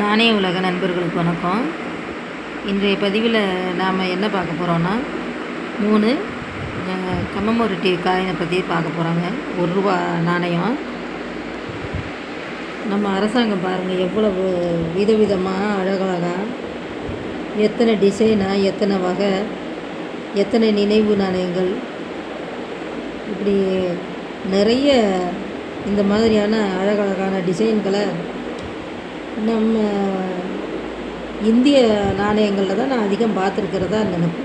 நாணய உலக நண்பர்களுக்கு வணக்கம். இன்றைய பதிவில் நாம் என்ன பார்க்க போகிறோன்னா மூணு கம்மமொருட்டி காயினை பற்றி பார்க்க போகிறாங்க ஒரு ரூபா நாணயம். நம்ம அரசாங்கம் பாருங்கள் எவ்வளவு விதவிதமாக அழகழகாக எத்தனை டிசைனாக எத்தனை வகை எத்தனை நினைவு நாணயங்கள். இப்படி நிறைய இந்த மாதிரியான அழகழகான டிசைன்களை நம்ம இந்திய நாணயங்களில் தான் நான் அதிகம் பார்த்துருக்கிறதா நினைப்பு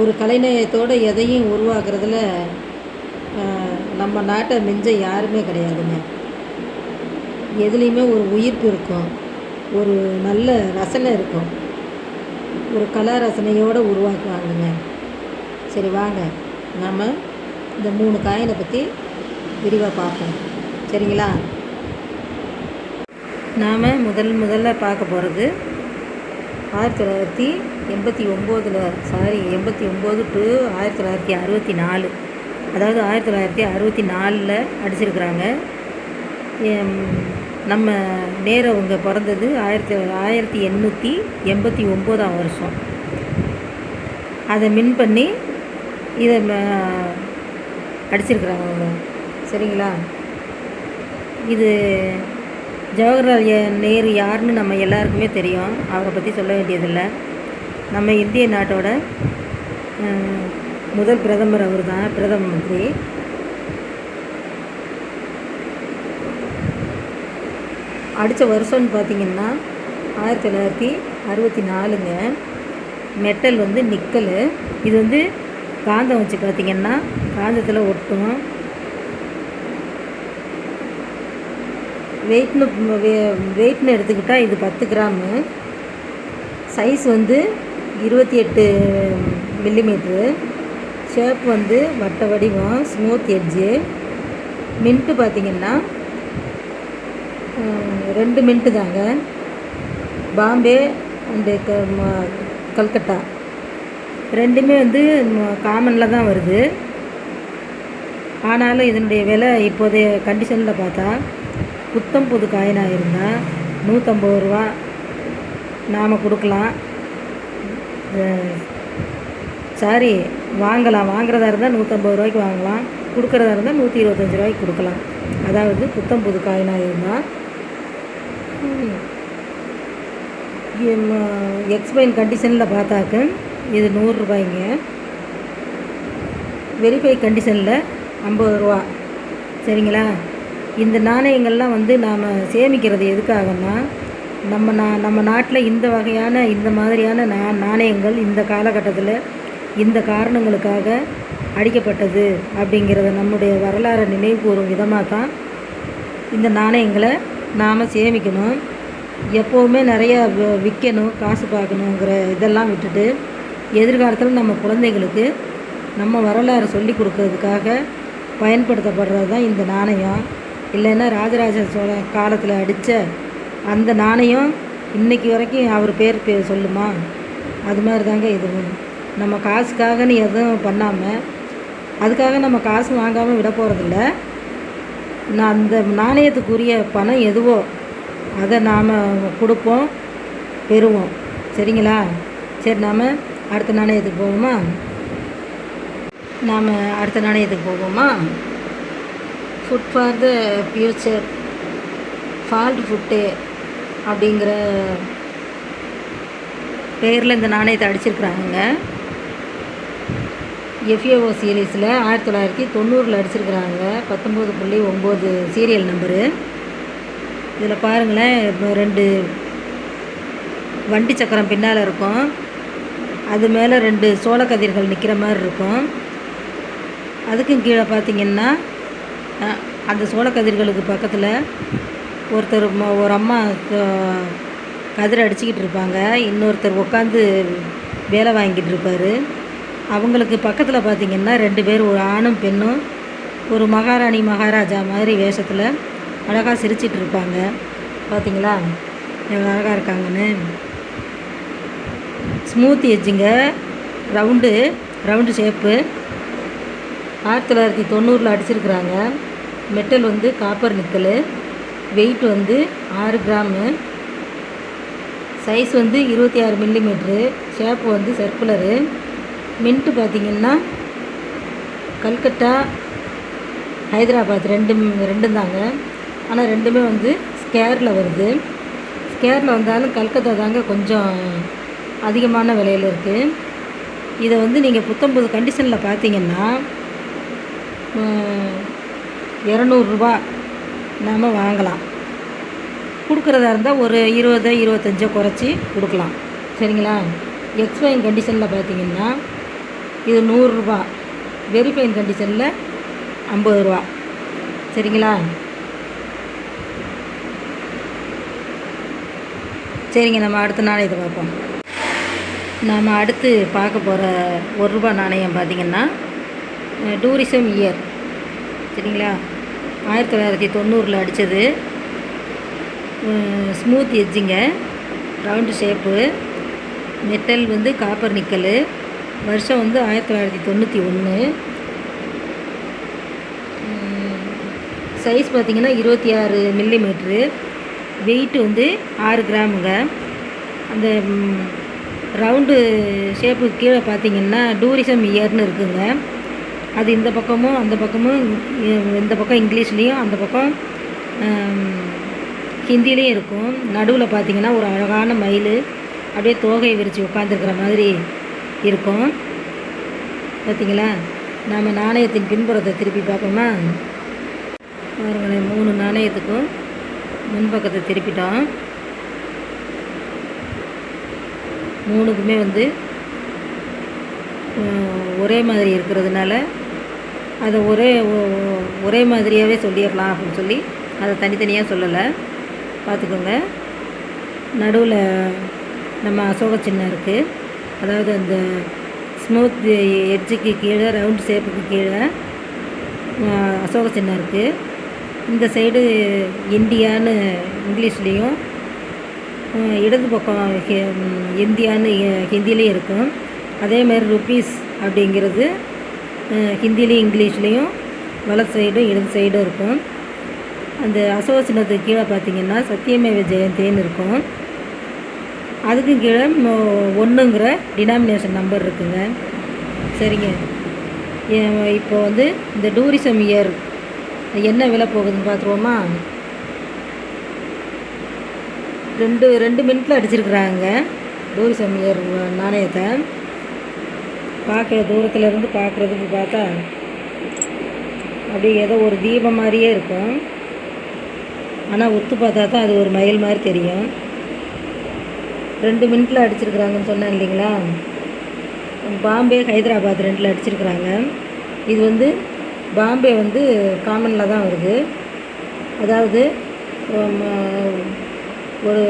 ஒரு கலைநயத்தோடு எதையும் உருவாக்குறதுல நம்ம நாட்டை மிஞ்ச யாருமே கிடையாதுங்க. எதுலேயுமே ஒரு உயிர்ப்பு இருக்கும் ஒரு நல்ல ரசனை இருக்கும் ஒரு கலா ரசனையோடு உருவாக்குவாங்கங்க. சரி வாங்க. நம்ம இந்த மூணு காயினை பற்றி விரிவாக பார்ப்போம். சரிங்களா? நாம் முதல் முதல்ல பார்க்க போகிறது ஆயிரத்தி தொள்ளாயிரத்தி எண்பத்தி ஒம்போதில் சாரி எண்பத்தி ஒம்பது டு ஆயிரத்தி தொள்ளாயிரத்தி அறுபத்தி நாலு. அதாவது ஆயிரத்தி தொள்ளாயிரத்தி அறுபத்தி நாலில் அடிச்சிருக்கிறாங்க. எம், நம்ம நேரம் அவங்க பிறந்தது ஆயிரத்தி ஆயிரத்தி எண்ணூற்றி எண்பத்தி ஒம்போதாம் வருஷம். அதை மின் பண்ணி இதை ம- அடிச்சிருக்கிறாங்க அவங்க. சரிங்களா? இது ஜவஹர்லால் நேரு யாருன்னு நம்ம எல்லாருக்குமே தெரியும். அவரை பற்றி சொல்ல வேண்டியதில்லை. நம்ம இந்திய நாட்டோட முதல் பிரதமர் அவர் தான் பிரதம மந்திரி. அடித்த வருஷம்னு பார்த்தீங்கன்னா ஆயிரத்தி தொள்ளாயிரத்தி அறுபத்தி நாலுங்க மெட்டல் வந்து நிக்கல். இது வந்து காந்தம் வச்சு பார்த்தீங்கன்னா காந்தத்தில் ஒட்டும். வெயிட்னு வெயிட்னு எடுத்துக்கிட்டால் இது பத்து கிராமு சைஸ் வந்து இருபத்தி எட்டு மில்லிமீட்ரு ஷேப் வந்து வட்ட வடிவம் ஸ்மூத் எட்ஜு மின்ட்டு பார்த்தீங்கன்னா ரெண்டு மின்ட்டு தாங்க. பாம்பே அண்டு க ம- கல்கட்டா. ரெண்டுமே வந்து காமனில் தான் வருது. ஆனாலும் இதனுடைய விலை இப்போதைய கண்டிஷனில் பார்த்தா புத்தம் புது காயினாக இருந்தால் நூற்றம்பது ரூபா நாம் கொடுக்கலாம். சாரி வாங்கலாம். வாங்குறதா இருந்தால் நூற்றம்பது ரூபாய்க்கு வாங்கலாம். கொடுக்குறதா இருந்தால் நூற்றி இருபத்தஞ்சி ரூபாய்க்கு கொடுக்கலாம். அதாவது புத்தம் புது காயினாக இருந்தால் எக்ஸ்பைன் கண்டிஷனில் பார்த்தாக்க இது நூறுரூபாய்ங்க வெரிஃபை கண்டிஷனில் ஐம்பது ரூபா. சரிங்களா? இந்த நாணயங்கள்லாம் வந்து நாம் சேமிக்கிறது எதுக்காகன்னா நம்ம நா நம்ம நாட்டில் இந்த வகையான இந்த மாதிரியான நா நாணயங்கள் இந்த காலகட்டத்தில் இந்த காரணங்களுக்காக அடிக்கப்பட்டது அப்படிங்கிறத நம்முடைய வரலாறை நினைவு கூறும் விதமாக தான் இந்த நாணயங்களை நாம் சேமிக்கணும். எப்போவுமே நிறையா விற்கணும் காசு பார்க்கணுங்கிற இதெல்லாம் விட்டுட்டு எதிர்காலத்தில் நம்ம குழந்தைங்களுக்கு நம்ம வரலாறு சொல்லி கொடுக்கறதுக்காக பயன்படுத்தப்படுறது தான் இந்த நாணயம். இல்லைன்னா ராஜராஜ சோழ காலத்தில் அடித்த அந்த நாணயம் இன்றைக்கி வரைக்கும் அவர் பேர் பே சொல்லுமா? அது மாதிரி தாங்க இதுவும் நம்ம காசுக்காகன்னு எதுவும் பண்ணாமல் அதுக்காக நம்ம காசு வாங்காமல் விட போகிறதில்ல நான் அந்த நாணயத்துக்குரிய பணம் எதுவோ அதை நாம் கொடுப்போம் பெறுவோம். சரிங்களா? சரி நாம் அடுத்த நாணயத்துக்கு போவோமா? நாம் அடுத்த நாணயத்துக்கு போவோமா? ஃபுட் ஃபார் த ஃப்யூச்சர் ஃபால்ட் ஃபுட்டு அப்படிங்கிற பேரில் இந்த நாணயத்தை அடிச்சிருக்கிறாங்க. எஃப்ஏஓ சீரீஸில் ஆயிரத்தி தொள்ளாயிரத்தி தொண்ணூறில் அடிச்சிருக்கிறாங்க. பத்தொம்போது புள்ளி ஒம்பது சீரியல் நம்பரு இதில் பாருங்களேன் ரெண்டு வண்டி சக்கரம் பின்னால் இருக்கும். அது மேலே ரெண்டு சோளக்கதிர்கள் நிற்கிற மாதிரி இருக்கும். அதுக்கும் கீழே பார்த்தீங்கன்னா அந்த சோளக்கதிர்களுக்கு பக்கத்தில் ஒருத்தர் ஒரு அம்மா கதிர் அடிச்சுக்கிட்டு இருப்பாங்க. இன்னொருத்தர் உட்காந்து வேலை வாங்கிட்டு இருப்பார். அவங்களுக்கு பக்கத்தில் பார்த்திங்கன்னா ரெண்டு பேர் ஒரு ஆணும் பெண்ணும் ஒரு மகாராணி மகாராஜா மாதிரி வேஷத்தில் அழகாக சிரிச்சிட்டு இருப்பாங்க. பார்த்தீங்களா எவ்வளோ அழகாக இருக்காங்கன்னு. ஸ்மூத் எஜ்ஜுங்க ரவுண்டு ரவுண்டு ஷேப்பு. ஆயிரத்தி தொள்ளாயிரத்தி தொண்ணூறில் அடிச்சிருக்கிறாங்க. மெட்டல் வந்து காப்பர் நிக்கல். வெயிட் வந்து ஆறு கிராமு. சைஸ் வந்து இருபத்தி ஆறு மில்லிமீட்ரு. ஷேப் வந்து சர்க்குலரு. மின்ட்டு பார்த்திங்கன்னா கல்கட்டா ஹைதராபாத் ரெண்டு ரெண்டும் தாங்க. ஆனால் ரெண்டுமே வந்து ஸ்கேரில் வருது. ஸ்கேரில் வந்தாலும் கல்கத்தா தாங்க கொஞ்சம் அதிகமான விலையில் இருக்குது இதை வந்து நீங்கள் புத்தம்புது கண்டிஷனில் பார்த்தீங்கன்னா இரநூறுபா நாம் வாங்கலாம். கொடுக்குறதா இருந்தால் ஒரு இருபது இருபத்தஞ்சோ குறைச்சி கொடுக்கலாம். சரிங்களா? எக்ஸ்பைன் கண்டிஷனில் பார்த்தீங்கன்னா இது நூறுரூபா வெரிஃபைன் கண்டிஷனில் ஐம்பது ரூபா. சரிங்களா? சரிங்க நம்ம அடுத்த நாணயத்தை பார்ப்போம். நாம் அடுத்து பார்க்க போகிற ஒரு ரூபா நாணயம் பார்த்திங்கன்னா டூரிசம் இயர் சரிங்களா? ஆயிரத்தி தொள்ளாயிரத்தி தொண்ணூறில் அடித்தது ஸ்மூத் எட்ஜிங்க ரவுண்டு ஷேப்பு மெட்டல் வந்து காப்பர் நிக்கல் வருஷம் வந்து ஆயிரத்தி தொள்ளாயிரத்தி தொண்ணூற்றி ஒன்று. சைஸ் பார்த்திங்கன்னா இருபத்தி ஆறு மில்லிமீட்ரு வெயிட்டு வந்து ஆறு கிராமுங்க. அந்த ரவுண்டு ஷேப்புக்கு கீழே பார்த்தீங்கன்னா டூரிசம் இயர்னு இருக்குங்க. அது இந்த பக்கமும் அந்த பக்கமும் இந்த பக்கம் இங்கிலீஷ்லேயும் அந்த பக்கம் ஹிந்திலேயும் இருக்கும். நடுவில் பார்த்தீங்கன்னா ஒரு அழகான மயில் அப்படியே தோகையை விரித்து உட்காந்துருக்கிற மாதிரி இருக்கும். பார்த்தீங்களா நாம் நாணயத்தின் பின்புறத்தை திருப்பி பார்ப்போமா பாருங்களேன் மூணு நாணயத்துக்கும் முன்பக்கத்தை திருப்பிட்டோம். மூணுக்குமே வந்து ஒரே மாதிரி இருக்கிறதுனால அதை ஒரே ஒரே மாதிரியாகவே சொல்லிடலாம் அப்படின்னு சொல்லி அதை தனித்தனியாக சொல்லலை. பார்த்துக்கோங்க. நடுவில் நம்ம அசோக சின்னம் இருக்குது அதாவது அந்த ஸ்மூத் எட்ஜுக்கு கீழே ரவுண்ட் ஷேப்புக்கு கீழே அசோக சின்னம் இருக்குது இந்த சைடு இந்தியான்னு இங்கிலீஷ்லேயும் இடது பக்கம் இந்தியான்னு ஹிந்திலையும் இருக்கும். அதேமாதிரி ருப்பீஸ் அப்படிங்கிறது ஹிந்திலையும் இங்கிலீஷ்லேயும் வலது சைடும் இடது சைடும் இருக்கும். அந்த அசோக சின்னத்துக்கு கீழே பார்த்தீங்கன்னா சத்தியமேவ ஜெயந்தின்னு இருக்கும். அதுக்கும் கீழே ஒன்றுங்கிற டினாமினேஷன் நம்பர் இருக்குங்க. சரிங்க. இப்போ வந்து இந்த டூரிசம் இயர் என்ன விலை போகுதுன்னு பார்த்துருவோமா? ரெண்டு ரெண்டு மினிட்டில் அடிச்சிருக்கிறாங்க டூரிசம் இயர் நாணயத்தை. பார்க்குற தூரத்தில் இருந்து பார்க்குறதுக்கு பார்த்தா அப்படியே ஏதோ ஒரு தீபம் மாதிரியே இருக்கும். ஆனால் ஒத்து பார்த்தா தான் அது ஒரு மயில் மாதிரி தெரியும். ரெண்டு மினிட்டில் அடிச்சிருக்கிறாங்கன்னு சொன்னேன் இல்லைங்களா? பாம்பே ஹைதராபாத் ரெண்டில் அடிச்சிருக்கிறாங்க. இது வந்து பாம்பே வந்து காமனில் தான் வருது. அதாவது ஒரு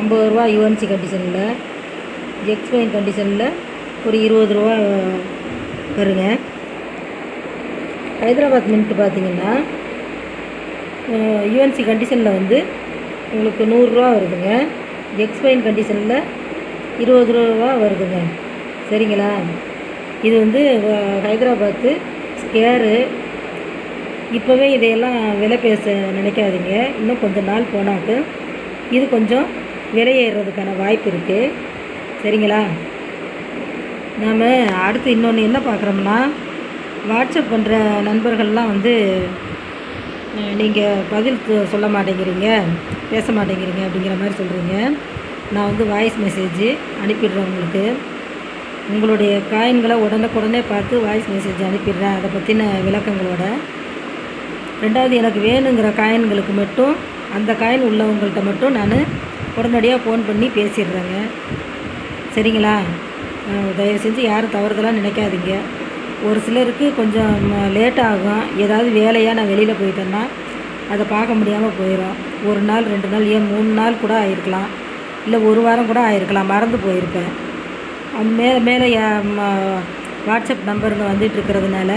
ஐம்பது ரூபா யூஎன்சி கண்டிஷனில் எக்ஸ்பைன் கண்டிஷனில் ஒரு இருபது ரூபா வருங்க. ஹைதராபாத் மின்ட்டு பார்த்தீங்கன்னா யூஎன்சி கண்டிஷனில் வந்து உங்களுக்கு நூறுரூவா வருதுங்க. எக்ஸ்பைன் கண்டிஷனில் இருபது ரூபா வருதுங்க. சரிங்களா? இது வந்து ஹைதராபாத்து ஸ்கேரு இப்போவே இதையெல்லாம் விலை பேச நினைக்காதீங்க. இன்னும் கொஞ்சம் நாள் போனாக்கு இது கொஞ்சம் விலை ஏறுறதுக்கான வாய்ப்பு இருக்குது சரிங்களா? நாம் அடுத்து இன்னொன்று என்ன பார்க்குறோம்னா வாட்ஸ்அப் பண்ணுற நண்பர்கள்லாம் வந்து நீங்கள் பதில் சொல்ல மாட்டேங்கிறீங்க பேச மாட்டேங்கிறீங்க அப்படிங்கிற மாதிரி சொல்கிறீங்க நான் வந்து வாய்ஸ் மெசேஜ் அனுப்பிடுறேன் உங்களுக்கு. உங்களுடைய காயின்களை உடனுக்குடனே பார்த்து வாய்ஸ் மெசேஜ் அனுப்பிடுறேன். அதை பற்றின விளக்கங்களோட. ரெண்டாவது எனக்கு வேணுங்கிற காயின்களுக்கு மட்டும் அந்த காயின் உள்ளவங்கள்ட்ட மட்டும் நான் உடனடியாக ஃபோன் பண்ணி பேசிடுறேங்க. சரிங்களா? தயவு செஞ்சு யாரும் தவறுதலாக நினைக்காதீங்க. ஒரு சிலருக்கு கொஞ்சம் லேட் ஆகும். ஏதாவது வேலையாக நான் வெளியில் போயிட்டேன்னா அதை பார்க்க முடியாமல் போயிடும் ஒரு நாள் ரெண்டு நாள் ஏன் மூணு நாள் கூட ஆயிருக்கலாம். இல்லை ஒரு வாரம் கூட ஆயிருக்கலாம். மறந்து போயிருப்பேன். மேலே மேலே வாட்ஸ்அப் நம்பருங்க வந்துட்டு இருக்கிறதுனால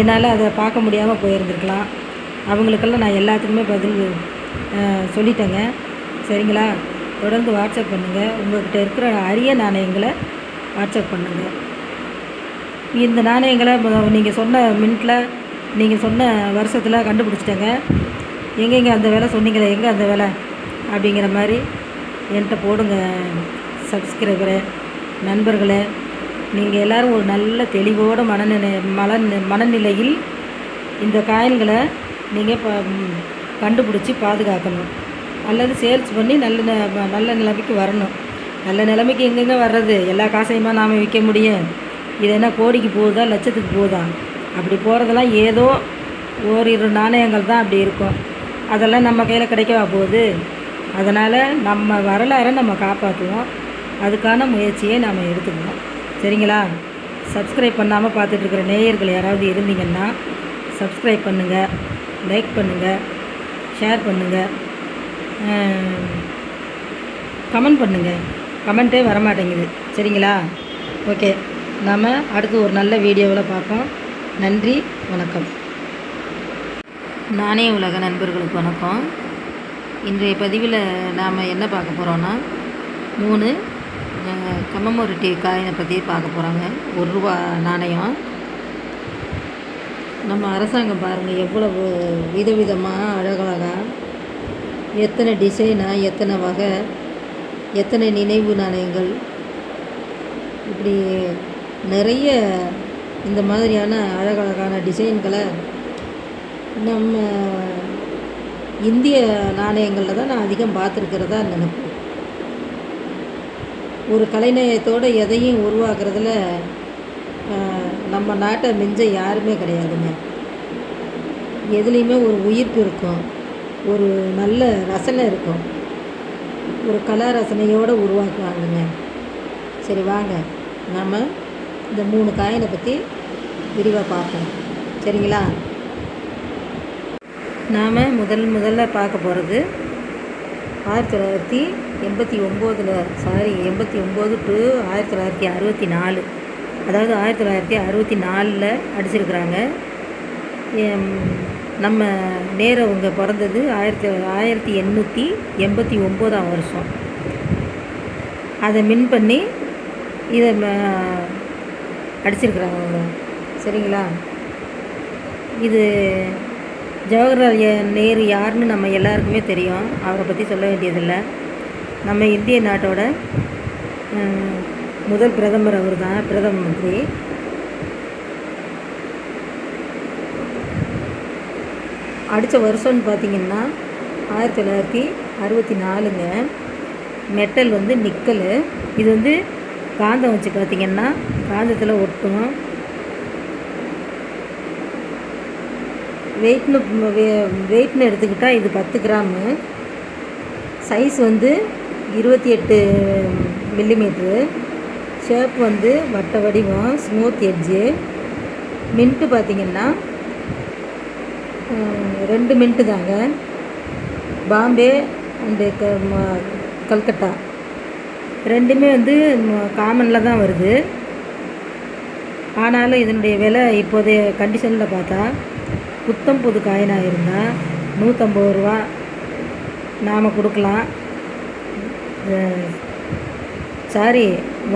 என்னால் அதை பார்க்க முடியாமல் போயிருந்துருக்கலாம். அவங்களுக்கெல்லாம் நான் எல்லாத்துக்குமே பதில் சொல்லிட்டேங்க. சரிங்களா? தொடர்ந்து வாட்ஸ்அப் பண்ணுங்கள் உங்கள்கிட்ட இருக்கிற அரிய நாணயங்களை வாட்ஸ்அப் பண்ணுங்கள் இந்த நாணயங்களை நீங்கள் சொன்ன மினிட்டில் நீங்கள் சொன்ன வருஷத்தில் கண்டுபிடிச்சிட்டேங்க. எங்கெங்கே அந்த வேலை சொன்னீங்களே எங்கே அந்த வேலை? அப்படிங்கிற மாதிரி என்கிட்ட போடுங்க சப்ஸ்கிரைபரை நண்பர்களே. நீங்கள் எல்லோரும் ஒரு நல்ல தெளிவோட மனநிலை மன மனநிலையில் இந்த காயின்களை நீங்கள் ப கண்டுபிடிச்சி பாதுகாக்கணும். அல்லது சேல்ஸ் பண்ணி நல்ல ந- நல்ல நிலைமைக்கு வரணும். நல்ல நிலைமைக்கு எங்கெங்கே வர்றது? எல்லா காசையுமா நாம் விற்க முடியும்? இது என்ன கோடிக்கு போகுதா? லட்சத்துக்கு போகுதா? அப்படி போகிறதெல்லாம் ஏதோ ஓரிரு நாணயங்கள் தான் அப்படி இருக்கும். அதெல்லாம் நம்ம கையில் கிடைக்கவா போகுது? அதனால் நம்ம வரலாறை நம்ம காப்பாற்றுவோம். அதுக்கான முயற்சியை நாம் எடுத்துக்கணும். சரிங்களா? சப்ஸ்கிரைப் பண்ணாமல் பார்த்துட்ருக்குற நேயர்கள் யாராவது இருந்தீங்கன்னா சப்ஸ்கிரைப் பண்ணுங்கள் லைக் பண்ணுங்கள் ஷேர் பண்ணுங்கள் கமெண்ட் பண்ணுங்கள் கமெண்ட்டே வரமாட்டேங்குது. சரிங்களா? ஓகே நாம் அடுத்து ஒரு நல்ல வீடியோவில் பார்ப்போம். நன்றி வணக்கம். நானே உலக நண்பர்களுக்கு வணக்கம். இன்றைய பதிவில் நாம் என்ன பார்க்க போகிறோன்னா மூணு கம்மமொரட்டி காயினை பற்றி பார்க்க போகிறாங்க ஒரு ரூபா நாணயம். நம்ம அரசாங்கம் பாருங்கள் எவ்வளவு விதவிதமாக அழகழகாக எத்தனை டிசைனாக எத்தனை வகை எத்தனை நினைவு நாணயங்கள்? இப்படி நிறைய இந்த மாதிரியான அழகழகான டிசைன்களை நம்ம இந்திய நாணயங்களில் தான் நான் அதிகம் பார்த்துருக்கிறதா நினைப்பேன். ஒரு கலைநயத்தோடு எதையும் உருவாக்குறதுல நம்ம நாட்டை மிஞ்ச யாருமே கிடையாதுங்க. எதுலேயுமே ஒரு உயிர்ப்பு இருக்கும். ஒரு நல்ல ரசனை இருக்கும். ஒரு கலா ரசனையோடு உருவாக்குவாங்கங்க. சரி வாங்க. நாம் இந்த மூணு காயினை பற்றி விரிவாக பார்ப்போம். சரிங்களா? நாம் முதல் முதல்ல பார்க்க போகிறது ஆயிரத்தி தொள்ளாயிரத்தி எண்பத்தி ஒம்போதில் சாரி எண்பத்தி ஒம்பது டு ஆயிரத்தி தொள்ளாயிரத்தி அறுபத்தி நாலு. அதாவது ஆயிரத்தி தொள்ளாயிரத்தி அறுபத்தி நாலில் அடிச்சிருக்கிறாங்க. நம்ம நம்ம நேரவங்க பிறந்தது ஆயிரத்தி ஆயிரத்தி எண்ணூற்றி எண்பத்தி ஒம்போதாம் வருஷம். அதை மின் பண்ணி இதை ம- அடிச்சிருக்கிறாங்க அவங்க. சரிங்களா? இது ஜவஹர்லால் நேரு யாருன்னு நம்ம எல்லாருக்குமே தெரியும். அவரை பற்றி சொல்ல வேண்டியதில்லை. நம்ம இந்திய நாட்டோட முதல் பிரதமர் அவர் தான் பிரதம மந்திரி. அடித்த வருஷம்னு பார்த்தீங்கன்னா ஆயிரத்தி தொள்ளாயிரத்தி அறுபத்தி நாலுங்க. மெட்டல் வந்து நிக்கல். இது வந்து காந்தம் வச்சு பார்த்தீங்கன்னா காந்தத்தில் ஒட்டும். வெயிட்னு வெயிட்னு எடுத்துக்கிட்டால் இது பத்து கிராமு. சைஸ் வந்து இருபத்தி எட்டு மில்லிமீட்ரு. ஷேப் வந்து வட்ட வடிவம் ஸ்மூத் எட்ஜு. மின்ட்டு பார்த்திங்கன்னா ரெண்டு மின்ட்டு தாங்க. பாம்பே அண்டு க கல்கட்டா ரெண்டுமே வந்து காமனில் தான் வருது. ஆனாலும் இதனுடைய விலை இப்போதைய கண்டிஷனில் பார்த்தா புத்தம் புது காயினாக இருந்தால் நூற்றம்பது ரூபா நாம் கொடுக்கலாம். சாரி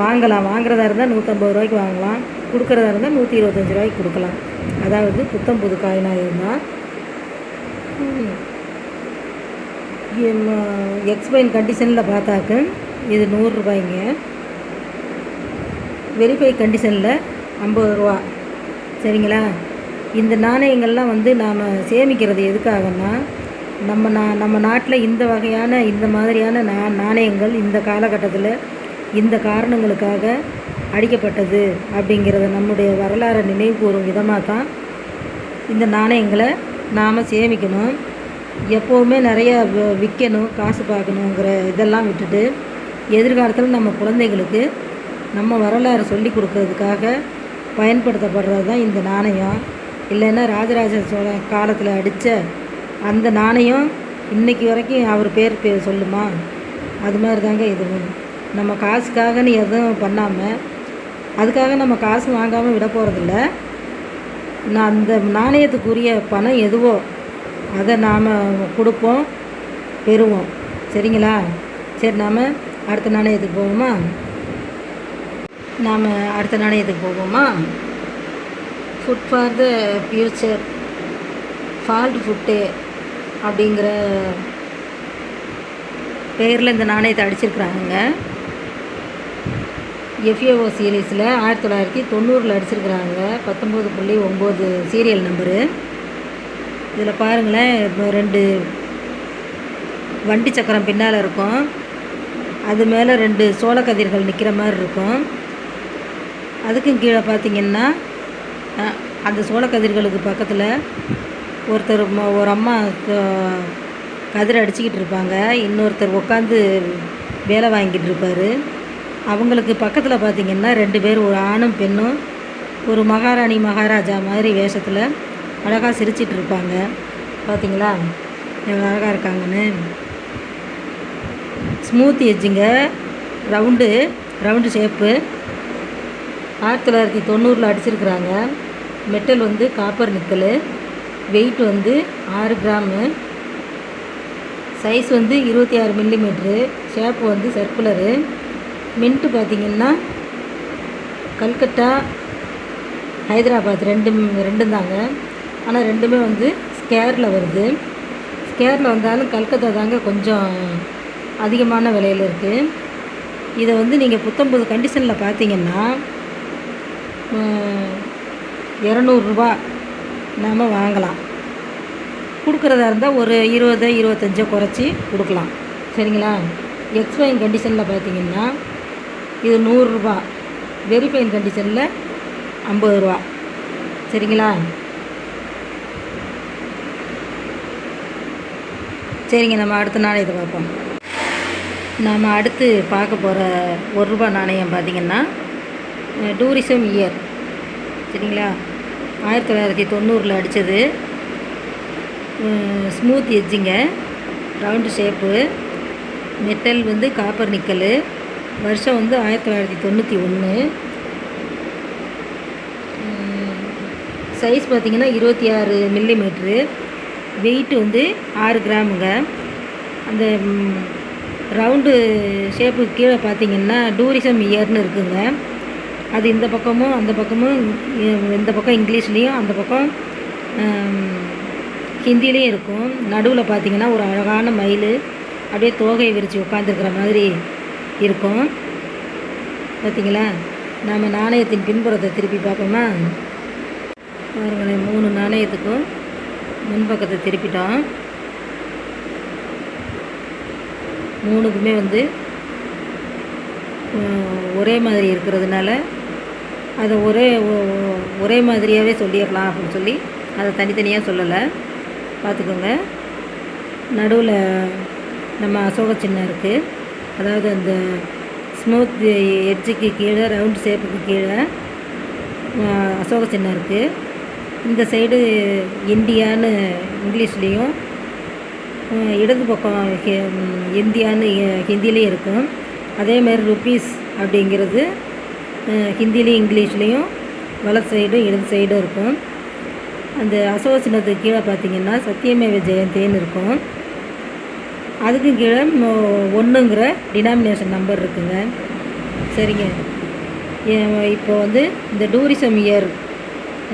வாங்கலாம். வாங்குறதா இருந்தால் நூற்றம்பது ரூபாய்க்கு வாங்கலாம். கொடுக்குறதா இருந்தால் நூற்றி இருபத்தஞ்சி ரூபாய்க்கு கொடுக்கலாம். அதாவது புத்தம் புது காயினாக இருந்தால் எக்ஸ்பைன் கண்டிஷனில் பார்த்தாக்க இது நூறுரூபாய்ங்க வெரிஃபை கண்டிஷனில் ஐம்பது ரூபா. சரிங்களா? இந்த நாணயங்கள்லாம் வந்து நாம் சேமிக்கிறது எதுக்காகன்னா நம்ம நா நம்ம நாட்டில் இந்த வகையான இந்த மாதிரியான நா நாணயங்கள் இந்த காலகட்டத்தில் இந்த காரணங்களுக்காக அடிக்கப்பட்டது அப்படிங்கிறத நம்முடைய வரலாறை நினைவு கூறும் விதமாக தான் இந்த நாணயங்களை நாம் சேமிக்கணும். எப்போவுமே நிறையா விற்கணும் காசு பார்க்கணுங்கிற இதெல்லாம் விட்டுட்டு எதிர்காலத்தில் நம்ம குழந்தைகளுக்கு நம்ம வரலாறு சொல்லி கொடுக்கறதுக்காக பயன்படுத்தப்படுறது தான் இந்த நாணயம். இல்லைன்னா ராஜராஜ சோழ காலத்தில் அடித்த அந்த நாணயம் இன்னைக்கு வரைக்கும் அவர் பேர் பேர் சொல்லுமா? அது மாதிரி தாங்க இதுவும். நம்ம காசுக்காகன்னு எதுவும் பண்ணாமல் அதுக்காக நம்ம காசு வாங்காமல் விட போகிறதில்ல நான் அந்த நாணயத்துக்குரிய பணம் எதுவோ அதை நாம் கொடுப்போம் பெறுவோம். சரிங்களா? சரி நாம் அடுத்த நாணயத்துக்கு போவோமா? நாம் அடுத்த நாணயத்துக்கு போவோமா? ஃபுட் ஃபார் த ஃப்யூச்சர் ஃபால்ட் ஃபுட்டு அப்படிங்கிற பெயரில் இந்த நாணயத்தை அடிச்சிருக்கிறாங்க. எஃப்ஏஓ சீரீஸில் ஆயிரத்தி தொள்ளாயிரத்தி தொண்ணூறில் அடிச்சிருக்கிறாங்க. பத்தொம்போது புள்ளி ஒம்பது சீரியல் நம்பரு இதில் பாருங்களேன் இப்போ ரெண்டு வண்டி சக்கரம் பின்னால் இருக்கும். அது மேலே ரெண்டு சோளக்கதிர்கள் நிற்கிற மாதிரி இருக்கும். அதுக்கும் கீழே பார்த்திங்கன்னா அந்த சோளக்கதிர்களுக்கு பக்கத்தில் ஒருத்தர் ஒரு அம்மா கதிர் அடிச்சுக்கிட்டு இருப்பாங்க. இன்னொருத்தர் உட்காந்து வேலை வாங்கிட்டு இருப்பார். அவங்களுக்கு பக்கத்தில் பார்த்திங்கன்னா ரெண்டு பேர் ஒரு ஆணும் பெண்ணும் ஒரு மகாராணி மகாராஜா மாதிரி வேஷத்தில் அழகாக சிரிச்சிட்டு இருப்பாங்க. பார்த்தீங்களா எவ்வளோ அழகாக இருக்காங்கன்னு. ஸ்மூத் எஜ்ஜுங்க ரவுண்டு ரவுண்டு ஷேப்பு ஆயிரத்தி தொள்ளாயிரத்தி தொண்ணூறில் அடிச்சிருக்கிறாங்க. மெட்டல் வந்து காப்பர் நிக்கல் வெயிட் வந்து ஆறு கிராமு சைஸ் வந்து இருபத்தி ஆறு மில்லிமீட்ரு ஷேப் வந்து சர்க்குலரு மின்ட்டு பார்த்திங்கன்னா கல்கட்டா ஹைதராபாத் ரெண்டு ரெண்டும் தாங்க ஆனால் ரெண்டுமே வந்து ஸ்கேரில் வருது. ஸ்கேரில் வந்தாலும் கல்கத்தா தாங்க கொஞ்சம் அதிகமான விலையில் இருக்குது இதை வந்து நீங்கள் புத்தம்பது கண்டிஷனில் பார்த்தீங்கன்னா இரநூறுபா நாம் வாங்கலாம். கொடுக்குறதா இருந்தால் ஒரு இருபது இருபத்தஞ்சோ குறைச்சி கொடுக்கலாம். சரிங்களா? எக்ஸ்பைன் கண்டிஷனில் பார்த்தீங்கன்னா இது நூறுரூபா வெரிஃபைன் கண்டிஷனில் ஐம்பது ரூபா சரிங்களா? சரிங்க நம்ம அடுத்த நாணயத்தை பார்ப்போம். நாம் அடுத்து பார்க்க போகிற ஒரு ரூபா நாணயம் பார்த்திங்கன்னா டூரிசம் இயர் சரிங்களா? ஆயிரத்தி தொள்ளாயிரத்தி தொண்ணூறில் அடித்தது ஸ்மூத் எட்ஜிங்க ரவுண்டு ஷேப்பு மெட்டல் வந்து காப்பர் நிக்கல் வருஷம் வந்து ஆயிரத்தி தொள்ளாயிரத்தி தொண்ணூற்றி ஒன்று சைஸ் பார்த்திங்கன்னா இருபத்தி ஆறு மில்லிமீட்ரு வெயிட் வந்து ஆறு கிராமுங்க. அந்த ரவுண்டு ஷேப்புக்கு கீழே பார்த்தீங்கன்னா டூரிசம் இயர்னு இருக்குங்க. அது இந்த பக்கமும் அந்த பக்கமும் இந்த பக்கம் இங்கிலீஷ்லேயும் அந்த பக்கம் ஹிந்திலையும் இருக்கும். நடுவில் பார்த்தீங்கன்னா ஒரு அழகான மயில் அப்படியே தோகையை விரித்து உட்காந்துருக்கிற மாதிரி இருக்கும். பார்த்தீங்களா? நாம் நாணயத்தின் பின்புறத்தை திருப்பி பார்ப்போமா? பாருங்களேன் மூணு நாணயத்துக்கும் முன்பக்கத்தை திருப்பிட்டோம் மூணுக்குமே வந்து ஒரே மாதிரி இருக்கிறதுனால அதை ஒரே ஒரே மாதிரியாகவே சொல்லிடலாம் அப்படின்னு சொல்லி அதை தனித்தனியாக சொல்லலை. பார்த்துக்கோங்க. நடுவில் நம்ம அசோக சின்னம் இருக்குது அதாவது அந்த ஸ்மூத் எட்ஜுக்கு கீழே ரவுண்ட் ஷேப்புக்கு கீழே அசோக சின்னம் இருக்குது இந்த சைடு இந்தியான்னு இங்கிலீஷ்லேயும் இடது பக்கம் ஹெ இந்தியான்னு ஹிந்திலையும் இருக்கும். அதே மாதிரி ருபீஸ் அப்படிங்கிறது ஹிந்திலையும் இங்கிலீஷ்லேயும் வலது சைடும் இடது சைடும் இருக்கும். அந்த அசோசினத்துக்கு கீழே பார்த்தீங்கன்னா சத்தியமேவ ஜெயந்தின்னு இருக்கும். அதுக்கும் கீழே ஒன்றுங்கிற டினாமினேஷன் நம்பர் இருக்குங்க. சரிங்க. இப்போ வந்து இந்த டூரிசம் இயர்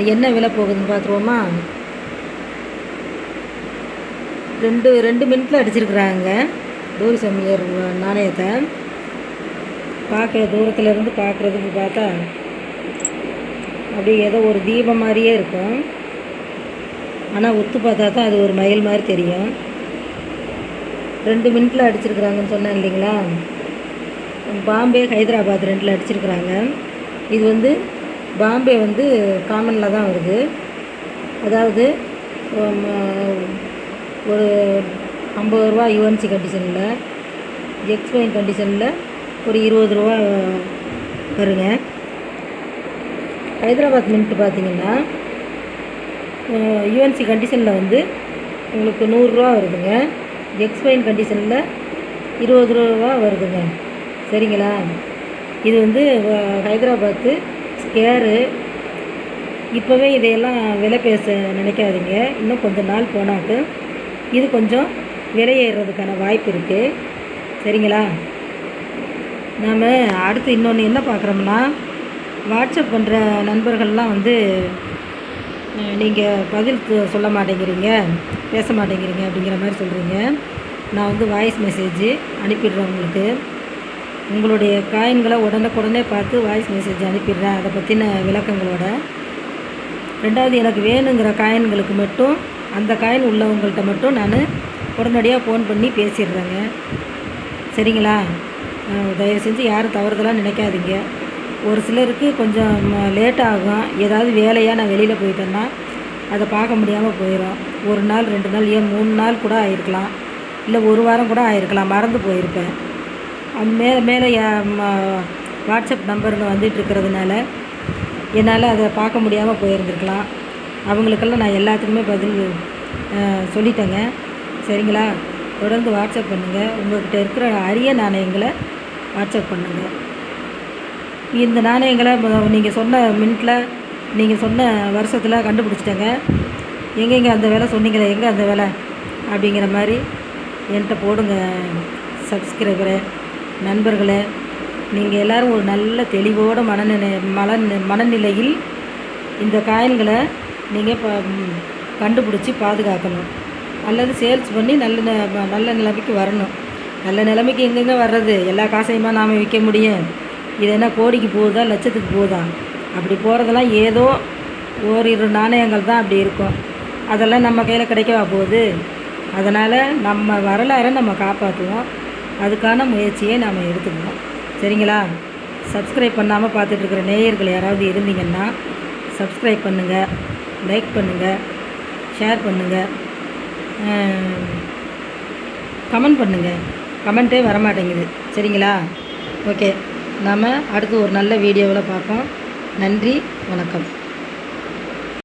என்ன விலை போகுதுன்னு பார்த்துருவோமா? ரெண்டு ரெண்டு மினிட்ல அடிச்சிருக்கிறாங்க. டோரி சமையர் நாணயத்தை. பார்க்குற தூரத்தில் இருந்து பார்க்குறதுக்கு பார்த்தா அப்படியே ஏதோ ஒரு தீபம் மாதிரியே இருக்கும். ஆனால் ஒத்து பார்த்தா தான் அது ஒரு மயில் மாதிரி தெரியும். ரெண்டு மினிட்ல அடிச்சிருக்கிறாங்கன்னு சொன்னேன் இல்லைங்களா? பாம்பே ஹைதராபாத் ரெண்டில் அடிச்சிருக்கிறாங்க. இது வந்து பாம்பே வந்து காமனில் தான் வருது. அதாவது ஒரு ஐம்பது ரூபா யுஎன்சி கண்டிஷனில் எக்ஸ்பைன் கண்டிஷனில் ஒரு இருபது ரூபா வருங்க. ஹைதராபாத் மின்ட்டு பார்த்தீங்கன்னா யுஎன்சி கண்டிஷனில் வந்து உங்களுக்கு நூறுரூவா வருதுங்க. எக்ஸ்பைன் கண்டிஷனில் இருபது ரூபா வருதுங்க. சரிங்களா? இது வந்து ஹைதராபாத்து கேரு. இப்போவே இதையெல்லாம் விலை பேச நினைக்காதீங்க. இன்னும் கொஞ்ச நாள் போனாக்கு. இது கொஞ்சம் விலையேறதுக்கான வாய்ப்பு இருக்குது சரிங்களா? நாம் அடுத்து இன்னொன்று என்ன பார்க்குறோம்னா வாட்ஸ்அப் பண்ணுற நண்பர்கள்லாம் வந்து நீங்கள் பதில் சொல்ல மாட்டேங்கிறீங்க பேச மாட்டேங்கிறீங்க அப்படிங்கிற மாதிரி சொல்கிறீங்க நான் வந்து வாய்ஸ் மெசேஜ் அனுப்பிடுறேன் உங்களுக்கு. உங்களுடைய காயின்களை உடனுக்குடனே பார்த்து வாய்ஸ் மெசேஜ் அனுப்பிடுறேன். அதை பற்றின விளக்கங்களோட. ரெண்டாவது எனக்கு வேணுங்கிற காயின்களுக்கு மட்டும் அந்த காயின் உள்ளவங்கள்ட்ட மட்டும் நான் உடனடியாக ஃபோன் பண்ணி பேசிடுறேங்க. சரிங்களா? தயவு செஞ்சு யாரும் தவறுதலாக நினைக்காதீங்க. ஒரு சிலருக்கு கொஞ்சம் லேட் ஆகும். ஏதாவது வேலையாக நான் வெளியில் போயிட்டேன்னா அதை பார்க்க முடியாமல் போயிடும் ஒரு நாள் ரெண்டு நாள் ஏன் மூணு நாள் கூட ஆயிருக்கலாம். இல்லை ஒரு வாரம் கூட ஆயிருக்கலாம். மறந்து போயிருப்பேன். அந்த மேலே மேலே என் வாட்ஸ்அப் நம்பருங்க வந்துட்டு இருக்கிறதுனால என்னால் அதை பார்க்க முடியாமல் போயிருந்துருக்கலாம். அவங்களுக்கெல்லாம் நான் எல்லாத்துக்குமே பதில் சொல்லிட்டேங்க. சரிங்களா? தொடர்ந்து வாட்ஸ்அப் பண்ணுங்கள் உங்கள்கிட்ட இருக்கிற அரிய நாணயங்களை வாட்ஸ்அப் பண்ணுங்கள் இந்த நாணயங்களை நீங்கள் சொன்ன மினிட்டில் நீங்கள் சொன்ன வருஷத்தில் கண்டுபிடிச்சிட்டேங்க. எங்கெங்கே அந்த வேலை சொன்னீங்களே எங்கே அந்த வேலை? அப்படிங்கிற மாதிரி என்கிட்ட போடுங்க சப்ஸ்கிரைபரை. நண்பர்களே நீங்கள் எல்லோரும் ஒரு நல்ல தெளிவோட மனநிலை மன மனநிலையில் இந்த காயின்களை நீங்கள் ப கண்டுபிடிச்சி பாதுகாக்கணும். அல்லது சேல்ஸ் பண்ணி நல்ல ந- நல்ல நிலைமைக்கு வரணும். நல்ல நிலைமைக்கு எங்கெங்கே வர்றது? எல்லா காசையுமா நாம் விற்க முடியும்? இது என்ன கோடிக்கு போகுதா லட்சத்துக்கு போகுதா? அப்படி போகிறதெல்லாம் ஏதோ ஓரிரு நாணயங்கள் தான் அப்படி இருக்கும். அதெல்லாம் நம்ம கையில் கிடைக்கவா போகுது? அதனால் நம்ம வரலாறை நம்ம காப்பாற்றுவோம். அதுக்கான முயற்சியை நாம் எடுத்துக்கணும். சரிங்களா? சப்ஸ்கிரைப் பண்ணாமல் பார்த்துட்ருக்குற நேயர்கள் யாராவது இருந்தீங்கன்னா சப்ஸ்கிரைப் பண்ணுங்கள் லைக் பண்ணுங்கள் ஷேர் பண்ணுங்கள் கமெண்ட் பண்ணுங்கள் கமெண்ட்டே வரமாட்டேங்குது. சரிங்களா? ஓகே நாம் அடுத்து ஒரு நல்ல வீடியோவில் பார்ப்போம். நன்றி வணக்கம்.